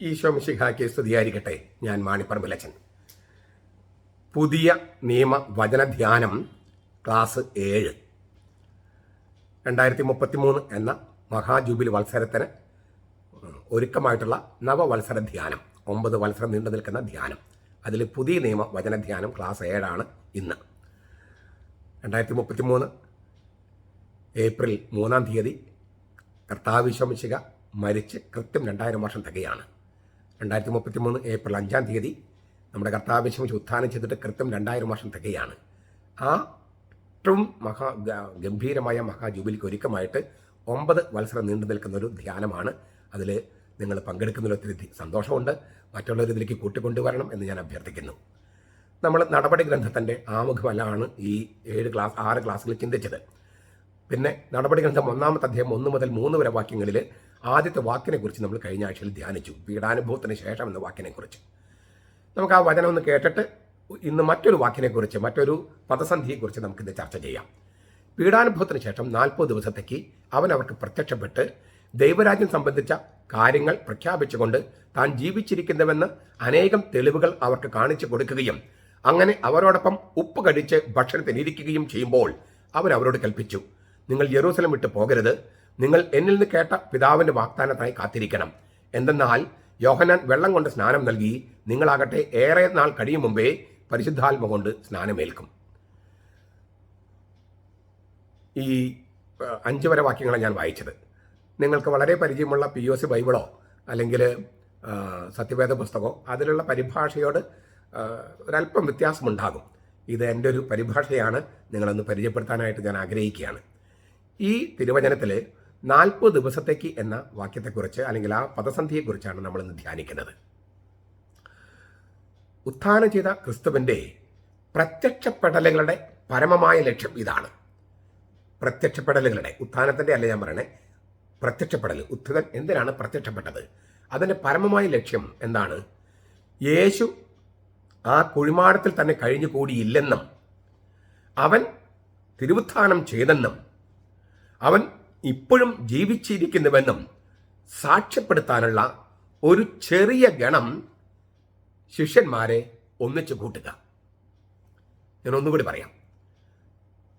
Isho case സ്തുതിയായിരിക്കട്ടെ. ഞാൻ മാണിപ്പറമ്പിലച്ചൻ. പുതിയ നിയമ വചനധ്യാനം ക്ലാസ് ഏഴ്. രണ്ടായിരത്തി മുപ്പത്തി മൂന്ന് എന്ന മഹാജൂബിലി വത്സരത്തിന് ഒരുക്കമായിട്ടുള്ള നവവത്സര ധ്യാനം ഒമ്പത് വത്സരം നീണ്ടു നിൽക്കുന്ന ധ്യാനം. അതിൽ പുതിയ നിയമ വചനധ്യാനം ക്ലാസ് ഏഴാണ് ഇന്ന്. രണ്ടായിരത്തി മുപ്പത്തി മൂന്ന് ഏപ്രിൽ മൂന്നാം തീയതി കർത്താവിശ്വമിശിക മരിച്ച് കൃത്യം രണ്ടായിരം വർഷം തികയാണ്. രണ്ടായിരത്തി മുപ്പത്തി മൂന്ന് ഏപ്രിൽ അഞ്ചാം തീയതി നമ്മുടെ കർത്താവിശ്വം ഉത്ഥാനം ചെയ്തിട്ട് കൃത്യം രണ്ടായിരം വർഷം തികയാണ്. ആ ഏറ്റവും മഹാ ഗംഭീരമായ മഹാജൂബിലിക്ക് ഒരുക്കമായിട്ട് ഒമ്പത് മത്സരം നീണ്ടു നിൽക്കുന്ന ഒരു ധ്യാനമാണ്. അതിൽ നിങ്ങൾ പങ്കെടുക്കുന്നതിൽ ഒത്തിരി സന്തോഷമുണ്ട്. മറ്റുള്ളവർ ഇതിലേക്ക് കൂട്ടിക്കൊണ്ടുവരണം എന്ന് ഞാൻ അഭ്യർത്ഥിക്കുന്നു. നമ്മൾ നടപടി ഗ്രന്ഥത്തിന്റെ ആമുഖമല്ലാണ് ഈ ഏഴ് ക്ലാസ് ആറ് ക്ലാസ്സുകൾ ചിന്തിച്ചത്. പിന്നെ നടപടി ഗ്രന്ഥം ഒന്നാമത്തെ അധ്യായം ഒന്ന് മുതൽ മൂന്ന് വരെ വാക്യങ്ങളിൽ ആദ്യത്തെ വാക്കിനെക്കുറിച്ച് നമ്മൾ കഴിഞ്ഞ ആഴ്ചയിൽ ധ്യാനിച്ചു. പീഡാനുഭവത്തിന് ശേഷം എന്ന വാക്കിനെക്കുറിച്ച്. നമുക്ക് ആ വചനം ഒന്ന് കേട്ടിട്ട് ഇന്ന് മറ്റൊരു വാക്കിനെക്കുറിച്ച് മറ്റൊരു പദസന്ധിയെക്കുറിച്ച് നമുക്കിന്ന് ചർച്ച ചെയ്യാം. പീഡാനുഭവത്തിന് ശേഷം നാൽപ്പത് ദിവസത്തേക്ക് അവൻ അവർക്ക് പ്രത്യക്ഷപ്പെട്ട് ദൈവരാജ്യം സംബന്ധിച്ച കാര്യങ്ങൾ പ്രഖ്യാപിച്ചുകൊണ്ട് താൻ ജീവിച്ചിരിക്കുന്നുവെന്ന് അനേകം തെളിവുകൾ അവർക്ക് കാണിച്ചു കൊടുക്കുകയും അങ്ങനെ അവരോടൊപ്പം ഉപ്പ് കടിച്ച് ഭക്ഷണത്തിനിരിക്കുകയും ചെയ്യുമ്പോൾ അവൻ അവരോട് കൽപ്പിച്ചു നിങ്ങൾ യെറൂസലം വിട്ട് പോകരുത്. നിങ്ങൾ എന്നിൽ നിന്ന് കേട്ട പിതാവിന്റെ വാഗ്ദാനത്തായി കാത്തിരിക്കണം. എന്തെന്നാൽ യോഹനാൻ വെള്ളം കൊണ്ട് സ്നാനം നൽകി നിങ്ങളാകട്ടെ ഏറെ നാൾ കഴിയും മുമ്പേ പരിശുദ്ധാത്മ കൊണ്ട് സ്നാനമേൽക്കും. ഈ അഞ്ചു വരെ വാക്യങ്ങളാണ് ഞാൻ വായിച്ചത്. നിങ്ങൾക്ക് വളരെ പരിചയമുള്ള പി ഒ സി ബൈബിളോ അല്ലെങ്കിൽ സത്യവേദ പുസ്തകമോ അതിലുള്ള പരിഭാഷയോട് ഒരല്പം വ്യത്യാസമുണ്ടാകും. ഇത് എന്റെ ഒരു പരിഭാഷയാണ്. നിങ്ങളൊന്ന് പരിചയപ്പെടുത്താനായിട്ട് ഞാൻ ആഗ്രഹിക്കുകയാണ്. ഈ തിരുവചനത്തിൽ നാൽപ്പത് ദിവസത്തേക്ക് എന്ന വാക്യത്തെക്കുറിച്ച് അല്ലെങ്കിൽ ആ പദസന്ധിയെക്കുറിച്ചാണ് നമ്മൾ ഇന്ന് ധ്യാനിക്കുന്നത്. ഉത്ഥാനം ചെയ്ത ക്രിസ്തുവിന്റെ പ്രത്യക്ഷപ്പെടലുകളുടെ പരമമായ ലക്ഷ്യം ഇതാണ്. പ്രത്യക്ഷപ്പെടലുകളുടെ ഉത്ഥാനത്തിന്റെ അല്ല ഞാൻ പറയണേ പ്രത്യക്ഷപ്പെടൽ ഉത്ഥിതൻ എന്തിനാണ് പ്രത്യക്ഷപ്പെട്ടത്? അതിന്റെ പരമമായ ലക്ഷ്യം എന്താണ്? യേശു ആ കുഴിമാടത്തിൽ തന്നെ കഴിഞ്ഞു കൂടിയില്ലെന്നും അവൻ തിരുവുത്ഥാനം ചെയ്തെന്നും അവൻ ഇപ്പോഴും ജീവിച്ചിരിക്കുന്നുവെന്നും സാക്ഷ്യപ്പെടുത്താനുള്ള ഒരു ചെറിയ ഗണം ശിഷ്യന്മാരെ ഒന്നിച്ചു കൂട്ടുക. ഞാൻ ഒന്നുകൂടി പറയാം.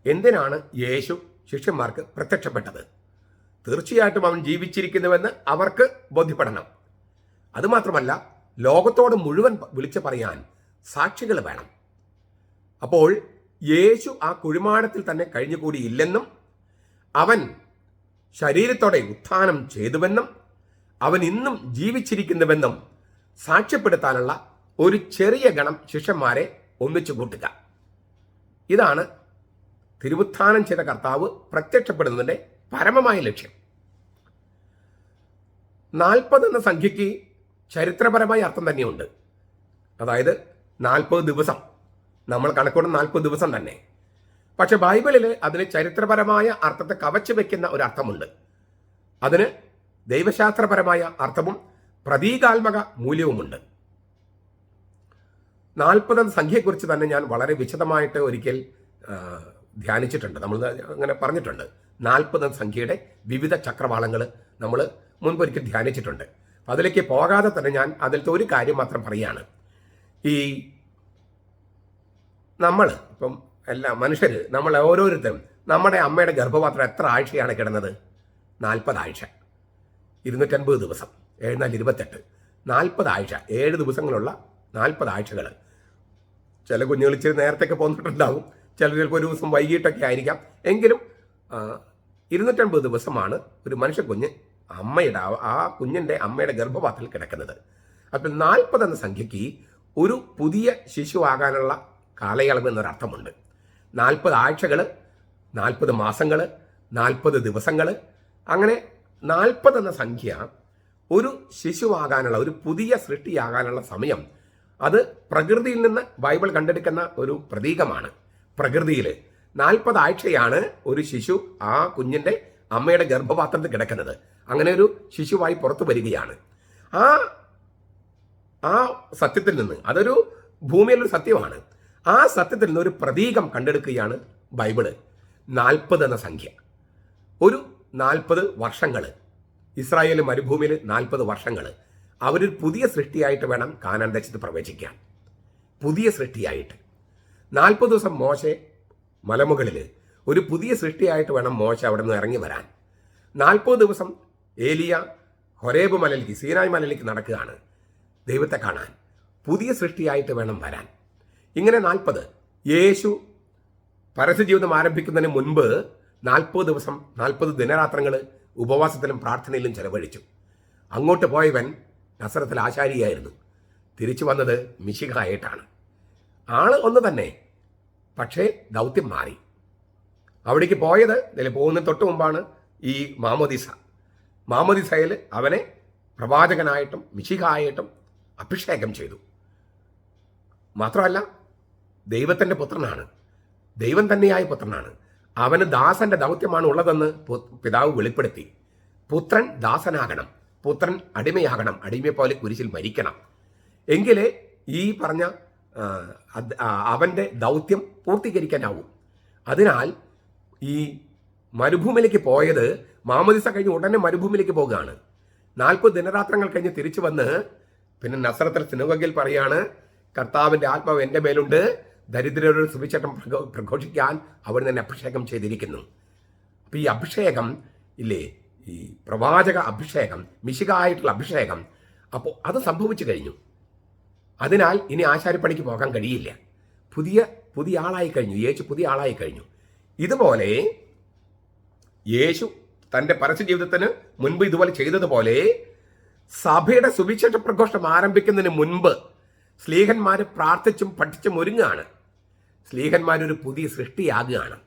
എന്തിനാണ് യേശു ശിഷ്യന്മാർക്ക് പ്രത്യക്ഷപ്പെട്ടത്? തീർച്ചയായിട്ടും അവൻ ജീവിച്ചിരിക്കുന്നുവെന്ന് അവർക്ക് ബോധ്യപ്പെടണം. അതുമാത്രമല്ല ലോകത്തോട് മുഴുവൻ വിളിച്ചു പറയാൻ സാക്ഷികൾ വേണം. അപ്പോൾ യേശു ആ കുഴിമാടത്തിൽ തന്നെ കഴിഞ്ഞുകൂടിയില്ലെന്നും അവൻ ശരീരത്തോടെ ഉത്ഥാനം ചെയ്തുവെന്നും അവൻ ഇന്നും ജീവിച്ചിരിക്കുന്നുവെന്നും സാക്ഷ്യപ്പെടുത്താനുള്ള ഒരു ചെറിയ ഗണം ശിഷ്യന്മാരെ ഒന്നിച്ചു കൂട്ടുക. ഇതാണ് തിരുവുത്ഥാനം ചെയ്ത കർത്താവ് പ്രത്യക്ഷപ്പെടുന്നതിന്റെ പരമമായ ലക്ഷ്യം. നാൽപ്പത് എന്ന സംഖ്യയ്ക്ക് ചരിത്രപരമായ അർത്ഥം തന്നെയുണ്ട്. അതായത് നാൽപ്പത് ദിവസം. നമ്മൾ കണക്കൂടുന്ന നാൽപ്പത് ദിവസം തന്നെ. പക്ഷെ ബൈബിളിൽ അതിന് ചരിത്രപരമായ അർത്ഥത്തെ കവച്ചു വെക്കുന്ന ഒരു അർത്ഥമുണ്ട് അതിന് ദൈവശാസ്ത്രപരമായ അർത്ഥവും പ്രതീകാത്മക മൂല്യവുമുണ്ട്. നാൽപ്പത് സംഖ്യയെക്കുറിച്ച് തന്നെ ഞാൻ വളരെ വിശദമായിട്ട് ഒരിക്കൽ ധ്യാനിച്ചിട്ടുണ്ട്. നമ്മൾ അങ്ങനെ പറഞ്ഞിട്ടുണ്ട്. നാൽപ്പത് സംഖ്യയുടെ വിവിധ ചക്രവാളങ്ങൾ നമ്മൾ മുൻപൊരിക്കൽ ധ്യാനിച്ചിട്ടുണ്ട്. അതിലേക്ക് പോകാതെ തന്നെ ഞാൻ അതിലത്തെ ഒരു കാര്യം മാത്രം പറയുകയാണ്. ഈ നമ്മൾ ഇപ്പം എല്ലാ മനുഷ്യർ നമ്മൾ ഓരോരുത്തരും നമ്മുടെ അമ്മയുടെ ഗർഭപാത്രം എത്ര ആഴ്ചയാണ് കിടന്നത്? നാൽപ്പതാഴ്ച ഇരുന്നൂറ്റൻപത് ദിവസം എഴുന്നാൽ ഇരുപത്തെട്ട്. നാൽപ്പതാഴ്ച ഏഴ് ദിവസങ്ങളുള്ള നാൽപ്പതാഴ്ചകൾ ചില കുഞ്ഞുങ്ങൾ ഇച്ചിരി നേരത്തെയൊക്കെ പോന്നിട്ടുണ്ടാവും. ചിലർ ചിലപ്പോൾ ഒരു ദിവസം വൈകിട്ടൊക്കെ ആയിരിക്കാം. എങ്കിലും ഇരുന്നൂറ്റൻപത് ദിവസമാണ് ഒരു മനുഷ്യ കുഞ്ഞ് അമ്മയുടെ ആ- കുഞ്ഞിന്റെ അമ്മയുടെ ഗർഭപാത്രത്തിൽ കിടക്കുന്നത്. അപ്പോൾ നാൽപ്പത് എന്ന സംഖ്യയ്ക്ക് ഒരു പുതിയ ശിശു ശിശുവാകാനുള്ള കാലയളവ് എന്നൊരർത്ഥമുണ്ട്. നാൽപ്പത് ആഴ്ചകൾ നാൽപ്പത് മാസങ്ങൾ നാൽപ്പത് ദിവസങ്ങൾ അങ്ങനെ നാൽപ്പത് എന്ന സംഖ്യ ഒരു ശിശുവാകാനുള്ള ഒരു പുതിയ സൃഷ്ടിയാകാനുള്ള സമയം അത് പ്രകൃതിയിൽ നിന്ന് ബൈബിൾ കണ്ടെടുക്കുന്ന ഒരു പ്രതീകമാണ്. പ്രകൃതിയിൽ നാൽപ്പത് ആഴ്ചയാണ് ഒരു ശിശു ആ കുഞ്ഞിന്റെ അമ്മയുടെ ഗർഭപാത്രത്തിൽ കിടക്കുന്നത്. അങ്ങനെ ഒരു ശിശുവായി പുറത്തു വരികയാണ്. ആ ആ സത്യത്തിൽ നിന്ന് അതൊരു ഭൂമിയിലൊരു സത്യമാണ്. ആ സത്യത്തിൽ നിന്ന് ഒരു പ്രതീകം കണ്ടെടുക്കുകയാണ് ബൈബിൾ. നാൽപ്പത് എന്ന സംഖ്യ. ഒരു നാൽപ്പത് വർഷങ്ങൾ ഇസ്രായേൽ മരുഭൂമിയിൽ നാൽപ്പത് വർഷങ്ങൾ അവരൊരു പുതിയ സൃഷ്ടിയായിട്ട് വേണം കാനാൻ ദേശത്ത് പ്രവേശിക്കാൻ. പുതിയ സൃഷ്ടിയായിട്ട്. നാൽപ്പത് ദിവസം മോശെ മലമുകളിൽ ഒരു പുതിയ സൃഷ്ടിയായിട്ട് വേണം മോശ അവിടെ നിന്ന് ഇറങ്ങി വരാൻ. നാൽപ്പത് ദിവസം ഏലിയ ഹൊരേബ് മലയിലേക്ക് സീനായ് മലയിലേക്ക് നടക്കുകയാണ് ദൈവത്തെ കാണാൻ. പുതിയ സൃഷ്ടിയായിട്ട് വേണം വരാൻ. ഇങ്ങനെ നാൽപ്പത്. യേശു പരസ്യജീവിതം ആരംഭിക്കുന്നതിന് മുൻപ് നാൽപ്പത് ദിവസം നാൽപ്പത് ദിനരാത്രങ്ങൾ ഉപവാസത്തിലും പ്രാർത്ഥനയിലും ചെലവഴിച്ചു. അങ്ങോട്ട് പോയവൻ നസറത്തിൽ ആശാരിയായിരുന്നു. തിരിച്ചു വന്നത് മിശികായിട്ടാണ് ആൾ ഒന്ന് തന്നെ പക്ഷേ ദൗത്യം മാറി. അവിടേക്ക് പോയത് ഇതിൽ പോകുന്ന തൊട്ട് മുമ്പാണ് ഈ മാമോദിസ. മാമോദിസയിൽ അവനെ പ്രവാചകനായിട്ടും മിശികായിട്ടും അഭിഷേകം ചെയ്തു. മാത്രമല്ല ദൈവത്തിന്റെ പുത്രനാണ്. ദൈവം തന്നെയായ പുത്രനാണ്. അവന് ദാസന്റെ ദൗത്യമാണ് ഉള്ളതെന്ന് പിതാവ് വെളിപ്പെടുത്തി. പുത്രൻ ദാസനാകണം. പുത്രൻ അടിമയാകണം. അടിമയെ പോലെ കുരിശിൽ മരിക്കണം. എങ്കിലേ ഈ പറഞ്ഞ അവന്റെ ദൗത്യം പൂർത്തീകരിക്കാനാവും. അതിനാൽ ഈ മരുഭൂമിയിലേക്ക് പോയത് മാമദിസ കഴിഞ്ഞ് ഉടനെ മരുഭൂമിയിലേക്ക് പോവുകയാണ്. നാൽപ്പത് ദിനരാത്രങ്ങൾ കഴിഞ്ഞ് തിരിച്ചു വന്ന് പിന്നെ നസ്രത്തിൽ സിനുവകിൽ പറയാണ് കർത്താവിന്റെ ആത്മാവ് എന്റെ മേലുണ്ട്. ദരിദ്രരുടെ സുവിശേഷം പ്രഘോഷിക്കാൻ അവർ തന്നെ അഭിഷേകം ചെയ്തിരിക്കുന്നു. അപ്പം ഈ അഭിഷേകം ഇല്ലേ? ഈ പ്രവാചക അഭിഷേകം മിശികായിട്ടുള്ള അഭിഷേകം അപ്പോൾ അത് സംഭവിച്ചു കഴിഞ്ഞു. അതിനാൽ ഇനി ആശാരിപ്പണിക്ക് പോകാൻ കഴിയില്ല. പുതിയ പുതിയ ആളായി കഴിഞ്ഞു. യേശു പുതിയ ആളായി കഴിഞ്ഞു. ഇതുപോലെ യേശു തന്റെ പരസ്യ ജീവിതത്തിന് മുൻപ് ഇതുപോലെ ചെയ്തതുപോലെ സഭയുടെ സുവിശേഷ പ്രഘോഷം ആരംഭിക്കുന്നതിന് മുൻപ് സ്ലീഹന്മാർ പ്രാർത്ഥിച്ചും പഠിച്ചും ഒരുങ്ങുകയാണ് സ്ലീഹന്മാരൊരു പുതിയ സൃഷ്ടിയാകുകയാണ്.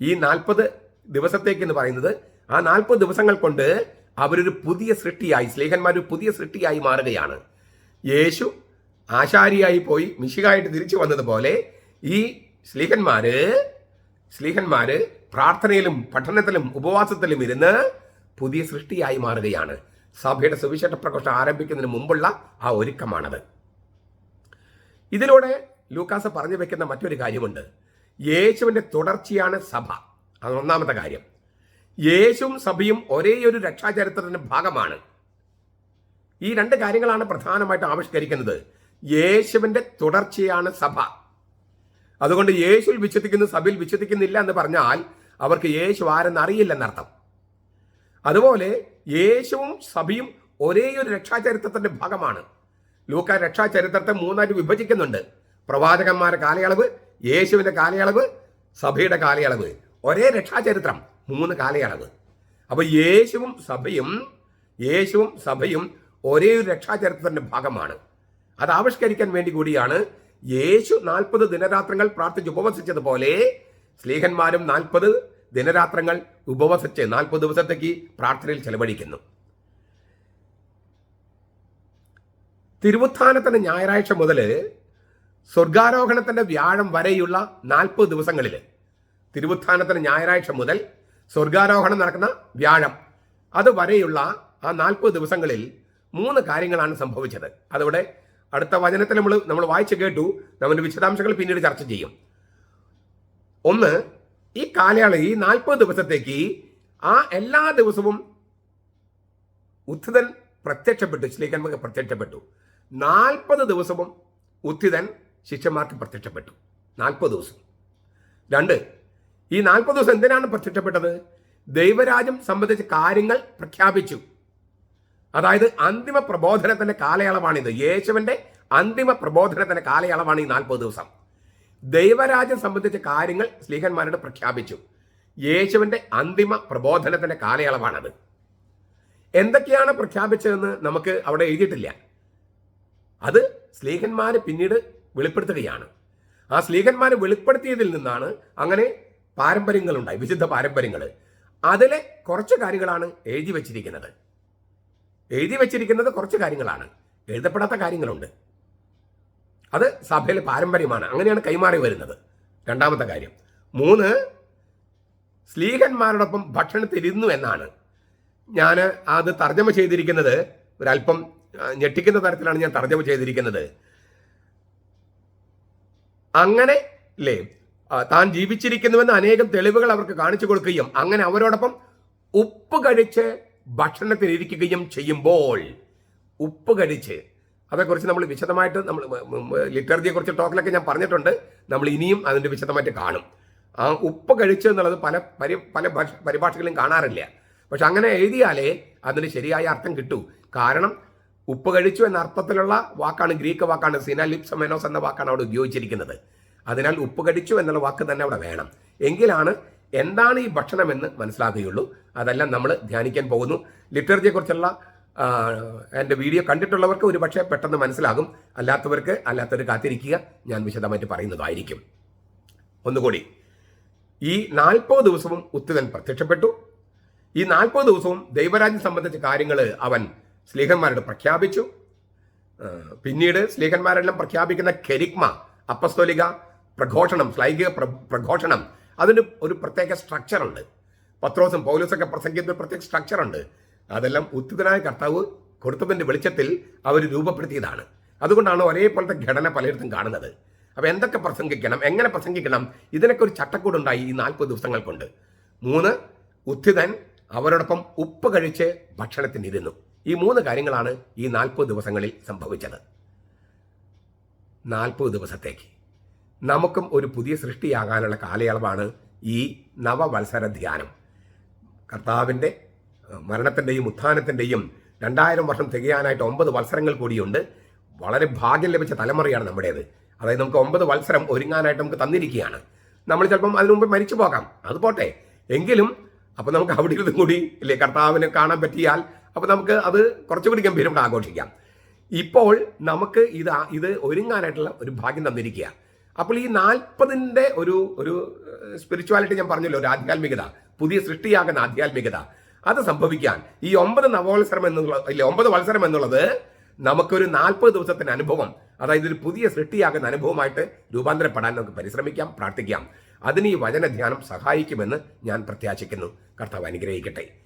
ഈ നാൽപ്പത് ദിവസത്തേക്ക് എന്ന് പറയുന്നത് ആ നാൽപ്പത് ദിവസങ്ങൾ കൊണ്ട് അവരൊരു പുതിയ സൃഷ്ടിയായി സ്ലേഹന്മാരൊരു പുതിയ സൃഷ്ടിയായി മാറുകയാണ്. യേശു ആശാരിയായി പോയി മിശികായിട്ട് തിരിച്ചു വന്നതുപോലെ ഈ സ്ലീഹന്മാര് സ്ലീഹന്മാര് പ്രാർത്ഥനയിലും പഠനത്തിലും ഉപവാസത്തിലും ഇരുന്ന് പുതിയ സൃഷ്ടിയായി മാറുകയാണ്. സഭയുടെ സുവിശേഷ പ്രകോഷ്ഠം ആരംഭിക്കുന്നതിന് മുമ്പുള്ള ആ ഒരുക്കമാണത്. ഇതിലൂടെ ലൂക്കാസ് പറഞ്ഞു വെക്കുന്ന മറ്റൊരു കാര്യമുണ്ട്. യേശുവിന്റെ തുടർച്ചയാണ് സഭ. അത് ഒന്നാമത്തെ കാര്യം. യേശുവും സഭയും ഒരേ ഒരു രക്ഷാചരിത്രത്തിന്റെ ഭാഗമാണ്. ഈ രണ്ട് കാര്യങ്ങളാണ് പ്രധാനമായിട്ട് ആവിഷ്കരിക്കുന്നത്. യേശുവിന്റെ തുടർച്ചയാണ് സഭ. അതുകൊണ്ട് യേശുവിൽ വിശ്വസിക്കുന്നു സഭയിൽ വിശ്വസിക്കുന്നില്ല എന്ന് പറഞ്ഞാൽ അവർക്ക് യേശു ആരെന്ന് അറിയില്ലെന്നർത്ഥം. അതുപോലെ യേശുവും സഭയും ഒരേ ഒരു രക്ഷാചരിത്രത്തിന്റെ ഭാഗമാണ്. ലൂക്ക രക്ഷാചരിത്രത്തെ മൂന്നായിട്ട് വിഭജിക്കുന്നുണ്ട്. പ്രവാചകന്മാരുടെ കാലയളവ് യേശുവിന്റെ കാലയളവ് സഭയുടെ കാലയളവ്. ഒരേ രക്ഷാചരിത്രം മൂന്ന് കാലയളവ്. അപ്പോൾ യേശുവും സഭയും യേശുവും സഭയും ഒരേ ഒരു രക്ഷാചരിത്രത്തിന്റെ ഭാഗമാണ്. അത് ആവിഷ്കരിക്കാൻ വേണ്ടി കൂടിയാണ് യേശു നാൽപ്പത് ദിനരാത്രങ്ങൾ പ്രാർത്ഥിച്ച് ഉപവസിച്ചതുപോലെ സ്ലീഹന്മാരും നാൽപ്പത് ദിനരാത്രങ്ങൾ ഉപവസിച്ച് നാൽപ്പത് ദിവസത്തേക്ക് പ്രാർത്ഥനയിൽ ചെലവഴിക്കുന്നു. തിരുവുത്ഥാനത്തിന് ഞായറാഴ്ച മുതൽ സ്വർഗാരോഹണത്തിന്റെ വ്യാഴം വരെയുള്ള നാൽപ്പത് ദിവസങ്ങളിൽ തിരുവുത്ഥാനത്തിന് ഞായറാഴ്ച മുതൽ സ്വർഗാരോഹണം നടക്കുന്ന വ്യാഴം അത് വരെയുള്ള ആ നാൽപ്പത് ദിവസങ്ങളിൽ മൂന്ന് കാര്യങ്ങളാണ് സംഭവിച്ചത്. അതവിടെ അടുത്ത വചനത്തിൽ നമ്മൾ നമ്മൾ വായിച്ചു കേട്ടു നമ്മുടെ വിശദാംശങ്ങൾ പിന്നീട് ചർച്ച ചെയ്യും. ഒന്ന് ഈ കാലയളവ് ഈ നാൽപ്പത് ദിവസത്തേക്ക് ആ എല്ലാ ദിവസവും ഉത്ഥിതൻ പ്രത്യക്ഷപ്പെട്ടു ശ്രീകന്മക്ക് പ്രത്യക്ഷപ്പെട്ടു. നാൽപ്പത് ദിവസവും ഉത്ഥിതൻ ശിഷ്യന്മാർക്ക് പ്രത്യക്ഷപ്പെട്ടു. നാൽപ്പത് ദിവസം. രണ്ട് ഈ നാൽപ്പത് ദിവസം എന്തിനാണ് പ്രത്യക്ഷപ്പെട്ടത്? ദൈവരാജ്യം സംബന്ധിച്ച കാര്യങ്ങൾ പ്രഖ്യാപിച്ചു. അതായത് അന്തിമ പ്രബോധനത്തിന്റെ കാലയളവാണിത്. യേശുവിന്റെ അന്തിമ പ്രബോധനത്തിന്റെ കാലയളവാണ് ഈ നാൽപ്പത് ദിവസം. ദൈവരാജ്യം സംബന്ധിച്ച കാര്യങ്ങൾ സ്ലീഹന്മാരോട് പ്രഖ്യാപിച്ചു. യേശുവിന്റെ അന്തിമ പ്രബോധനത്തിന്റെ കാലയളവാണത്. എന്തൊക്കെയാണ് പ്രഖ്യാപിച്ചതെന്ന് നമുക്ക് അവിടെ എഴുതിയിട്ടില്ല. അത് സ്ലീഹന്മാർ പിന്നീട് വെളിപ്പെടുത്തുകയാണ്. ആ സ്ലീഹന്മാർ വെളിപ്പെടുത്തിയതിൽ നിന്നാണ് അങ്ങനെ പാരമ്പര്യങ്ങളുണ്ടായി വിശുദ്ധ പാരമ്പര്യങ്ങൾ അതിലെ കുറച്ച് കാര്യങ്ങളാണ് എഴുതി വച്ചിരിക്കുന്നത്. എഴുതി വച്ചിരിക്കുന്നത് കുറച്ച് കാര്യങ്ങളാണ്. എഴുതപ്പെടാത്ത കാര്യങ്ങളുണ്ട്. അത് സഭയിലെ പാരമ്പര്യമാണ്. അങ്ങനെയാണ് കൈമാറി വരുന്നത്. രണ്ടാമത്തെ കാര്യം. മൂന്ന് സ്ലീഹന്മാരോടൊപ്പം ഭക്ഷണത്തിരുന്നു എന്നാണ്. ഞാൻ അത് തർജമ ചെയ്തിരിക്കുന്നത് ഒരല്പം ഞെട്ടിക്കുന്ന തരത്തിലാണ് ഞാൻ തർജമ ചെയ്തിരിക്കുന്നത്. അങ്ങനെ അല്ലേ താൻ ജീവിച്ചിരിക്കുന്നുവെന്ന് അനേകം തെളിവുകൾ അവർക്ക് കാണിച്ചു കൊടുക്കുകയും അങ്ങനെ അവരോടൊപ്പം ഉപ്പ് കഴിച്ച് ഭക്ഷണത്തിനിരിക്കുകയും ചെയ്യുമ്പോൾ ഉപ്പ് കഴിച്ച് അതേക്കുറിച്ച് നമ്മൾ വിശദമായിട്ട് നമ്മൾ ലിറ്റർജിയെ കുറിച്ച് ടോക്കിലൊക്കെ ഞാൻ പറഞ്ഞിട്ടുണ്ട്. നമ്മൾ ഇനിയും അതിന്റെ വിശദമായിട്ട് കാണും. ആ ഉപ്പ് കഴിച്ചു എന്നുള്ളത് പല പരി പല ഭാഷ പരിഭാഷകളിലും കാണാറില്ല. പക്ഷെ അങ്ങനെ എഴുതിയാലേ അതിന് ശരിയായ അർത്ഥം കിട്ടൂ. കാരണം ഉപ്പ് കഴിച്ചു എന്ന അർത്ഥത്തിലുള്ള വാക്കാണ് ഗ്രീക്ക് വാക്കാണ് സിനാലിപ്സമെനോസ് എന്ന വാക്കാണ് അവിടെ ഉപയോഗിച്ചിരിക്കുന്നത്. അതിനാൽ ഉപ്പ് കടിച്ചു എന്നുള്ള വാക്ക് തന്നെ അവിടെ വേണം. എങ്കിലാണ് എന്താണ് ഈ ഭക്ഷണമെന്ന് മനസ്സിലാക്കുകയുള്ളൂ അതെല്ലാം നമ്മൾ ധ്യാനിക്കാൻ പോകുന്നു. ലിറ്റർജിയെക്കുറിച്ചുള്ള എന്റെ വീഡിയോ കണ്ടിട്ടുള്ളവർക്ക് ഒരു പക്ഷേ പെട്ടെന്ന് മനസ്സിലാകും. അല്ലാത്തവർക്ക് അല്ലാത്തവർ കാത്തിരിക്കുക. ഞാൻ വിശദമായിട്ട് പറയുന്നതായിരിക്കും. ഒന്നുകൂടി. ഈ നാൽപ്പത് ദിവസവും ഉത്തുതൻ പ്രത്യക്ഷപ്പെട്ടു. ഈ നാൽപ്പത് ദിവസവും ദൈവരാജ്യം സംബന്ധിച്ച കാര്യങ്ങൾ അവൻ സ്ലീഹന്മാരോട് പ്രഖ്യാപിച്ചു. പിന്നീട് സ്ലീഹന്മാരെല്ലാം പ്രഖ്യാപിക്കുന്ന കെരിക്മ അപ്പസ്തോലിക പ്രഘോഷണം സ്ലൈഹിക പ്രഘോഷണം. അതിന് ഒരു പ്രത്യേക സ്ട്രക്ചറുണ്ട് പത്രോസും പൗലോസൊക്കെ പ്രസംഗിക്കുന്ന പ്രത്യേക സ്ട്രക്ചറുണ്ട് അതെല്ലാം ഉത്തിതനായ കർത്താവ് കൊടുത്തതിന്റെ വെളിച്ചത്തിൽ അവർ രൂപപ്പെടുത്തിയതാണ്. അതുകൊണ്ടാണ് ഒരേപോലത്തെ ഘടന പലയിടത്തും കാണുന്നത്. അപ്പോൾ എന്തൊക്കെ പ്രസംഗിക്കണം എങ്ങനെ പ്രസംഗിക്കണം ഇതിനൊക്കെ ഒരു ചട്ടക്കൂടുണ്ടായി ഈ നാൽപ്പത് ദിവസങ്ങൾ കൊണ്ട്. മൂന്ന് ഉത്ഥിതൻ അവരോടൊപ്പം ഉപ്പ് കഴിച്ച് ഭക്ഷണത്തിനിരുന്നു. ഈ മൂന്ന് കാര്യങ്ങളാണ് ഈ നാൽപ്പത് ദിവസങ്ങളിൽ സംഭവിച്ചത്. നാൽപ്പത് ദിവസത്തേക്ക്. നമുക്കും ഒരു പുതിയ സൃഷ്ടിയാകാനുള്ള കാലയളവാണ് ഈ നവവത്സര ധ്യാനം. കർത്താവിന്റെ മരണത്തിന്റെയും ഉത്ഥാനത്തിന്റെയും രണ്ടായിരം വർഷം തികയാനായിട്ട് ഒമ്പത് വത്സരങ്ങൾ കൂടിയുണ്ട്. വളരെ ഭാഗ്യം ലഭിച്ച തലമുറയാണ് നമ്മുടേത്. അതായത് നമുക്ക് ഒമ്പത് വത്സരം ഒരുങ്ങാനായിട്ട് നമുക്ക് തന്നിരിക്കുകയാണ്. നമ്മൾ ചിലപ്പം അതിനു മുമ്പ് മരിച്ചു പോകാം. അത് പോട്ടെ. എങ്കിലും അപ്പോൾ നമുക്ക് അവിടെ ഇരുന്നും കൂടി ഇല്ലേ? കർത്താവിനെ കാണാൻ പറ്റിയാൽ അപ്പോൾ നമുക്ക് അത് കുറച്ചുകൂടി ഗംഭീരമായിട്ട് ആഘോഷിക്കാം. ഇപ്പോൾ നമുക്ക് ഇത് ഇത് ഒരുങ്ങാനായിട്ടുള്ള ഒരു ഭാഗ്യം തന്നിരിക്കുക അപ്പോൾ ഈ നാൽപ്പതിന്റെ ഒരു ഒരു സ്പിരിച്വാലിറ്റി ഞാൻ പറഞ്ഞല്ലോ ഒരു ആധ്യാത്മികത പുതിയ സൃഷ്ടിയാകുന്ന ആധ്യാത്മികത. അത് സംഭവിക്കാൻ ഈ ഒമ്പത് നവോത്സരം എന്നുള്ള ഇല്ല ഒമ്പത് വത്സരം എന്നുള്ളത് നമുക്കൊരു നാൽപ്പത് ദിവസത്തിന്റെ അനുഭവം അതായത് ഒരു പുതിയ സൃഷ്ടിയാകുന്ന അനുഭവമായിട്ട് രൂപാന്തരപ്പെടാൻ നമുക്ക് പരിശ്രമിക്കാം പ്രാർത്ഥിക്കാം. അതിന് ഈ വചനധ്യാനം സഹായിക്കുമെന്ന് ഞാൻ പ്രത്യാശിക്കുന്നു. കർത്താവ് അനുഗ്രഹിക്കട്ടെ.